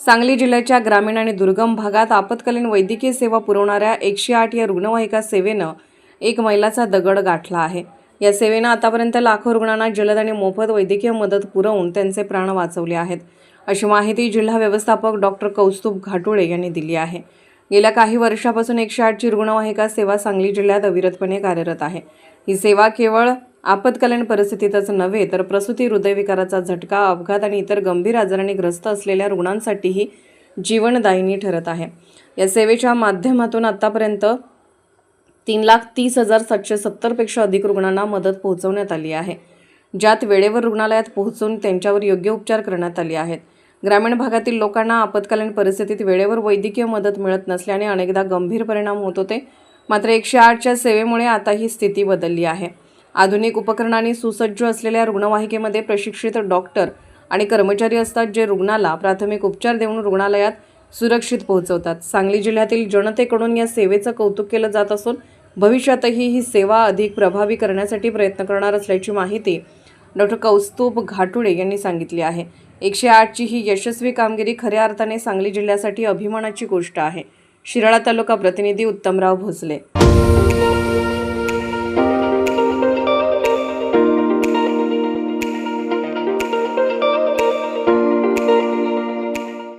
सांगली जिल्ह्याच्या ग्रामीण आणि दुर्गम भागात आपत्कालीन वैद्यकीय सेवा पुरवणाऱ्या एकशे आठ या रुग्णवाहिका सेवेनं एक मैलाचा दगड गाठला आहे. या सेवेनं आतापर्यंत लाखो रुग्णांना जलद आणि मोफत वैद्यकीय मदत पुरवून त्यांचे प्राण वाचवले आहेत. अशी माहिती जिल्हा व्यवस्थापक डॉक्टर कौस्तुभ घाटोळे यांनी दिली आहे. गेल्या काही वर्षापासून एकशे आठची रुग्णवाहिका सेवा सांगली जिल्ह्यात अविरतपणे कार्यरत आहे. ही सेवा केवळ आपत्कालीन परिस्थितीतच नव्हे तर प्रसूती हृदयविकाराचा झटका अपघात आणि इतर गंभीर आजारांनी ग्रस्त असलेल्या रुग्णांसाठीही जीवनदायिनी ठरत आहे. या सेवेच्या माध्यमातून आतापर्यंत तीन लाख तीस हजार सातशे सत्तरपेक्षा अधिक रुग्णांना मदत पोहोचवण्यात आली आहे ज्यात वेळेवर रुग्णालयात पोहोचून त्यांच्यावर योग्य उपचार करण्यात आले आहेत. ग्रामीण भागातील लोकांना आपत्कालीन परिस्थितीत वेळेवर वैद्यकीय मदत मिळत नसल्याने अनेकदा गंभीर परिणाम होत होते. मात्र एकशे आठच्या सेवेमुळे आता ही स्थिती बदलली आहे. आधुनिक उपकरणांनी सुसज्ज असलेल्या रुग्णवाहिकेमध्ये प्रशिक्षित डॉक्टर आणि कर्मचारी असतात जे रुग्णाला प्राथमिक उपचार देऊन रुग्णालयात सुरक्षित पोहोचवतात. सांगली जिल्ह्यातील जनतेकडून या सेवेचं कौतुक केलं जात असून भविष्यातही ही सेवा अधिक प्रभावी करण्यासाठी प्रयत्न करणार असल्याची माहिती डॉक्टर कौस्तुभ घाटुळे यांनी सांगितली आहे. एकशे आठची ही यशस्वी कामगिरी खऱ्या अर्थाने सांगली जिल्ह्यासाठी अभिमानाची गोष्ट आहे. शिराळा तालुका प्रतिनिधी उत्तमराव भोसले.